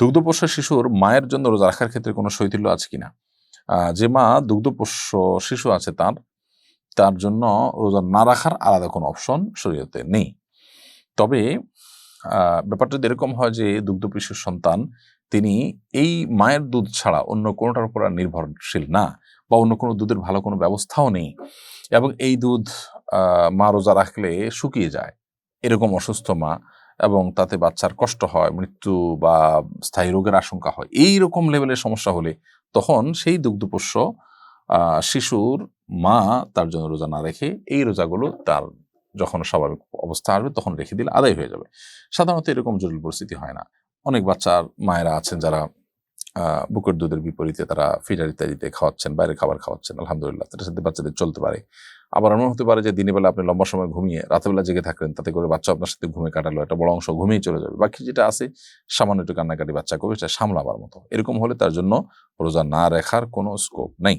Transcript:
দুগ্ধপোষ্য শিশুর মায়ের জন্য রোজা রাখার ক্ষেত্রে কোনো শৈথিল্য আছে কিনা? আহ, যে মা দুগ্ধপোষ্য শিশু আছে তার তার জন্য রোজা না রাখার আলাদা কোনো অপশন শরীয়তে নেই। তবে ব্যাপারটা এরকম হয় যে দুগ্ধ দুগ্ধপোষ্য সন্তান তিনি এই মায়ের দুধ ছাড়া অন্য কোনোটার উপর আর নির্ভরশীল না বা অন্য কোনো দুধের ভালো কোনো ব্যবস্থাও নেই এবং এই দুধ মা রোজা রাখলে শুকিয়ে যায় এরকম অসুস্থ মা এবং তাতে বাচ্চার কষ্ট হয়, মৃত্যু বা স্থায়ী রোগের আশঙ্কা হয় এই রকম লেভেলের সমস্যা হলে তখন সেই দুগ্ধপোষ্য শিশুর মা তার জন্য রোজা না রেখে এই রোজাগুলো তার যখন স্বাভাবিক অবস্থা আসবে তখন রেখে দিলে আদায় হয়ে যাবে। সাধারণত এরকম জটিল পরিস্থিতি হয় না। অনেক বাচ্চার মায়েরা আছেন যারা বুকের দুধের বিপরীতে তারা ফিডার ইত্যাদিতে খাওয়াচ্ছেন বাইরে খাবার খাওয়াচ্ছেন, আলহামদুলিল্লাহ, তাদের সাথে বাচ্চাদের চলতে পারে। আবার এমন হতে পারে যে দিনের বেলা আপনি লম্বা সময় ঘুমিয়ে রাতেবেলা জেগে থাকলেন, তাতে করে বাচ্চা আপনার সাথে ঘুমে কাটালো, একটা বড় অংশ ঘুমিয়ে চলে যাবে। বাকি যেটা আছে, সামান্য একটু কান্নাকাটি বাচ্চা করবে, সেটা সামলাবার মতো। এরকম হলে তার জন্য রোজা না রাখার কোনো স্কোপ নেই।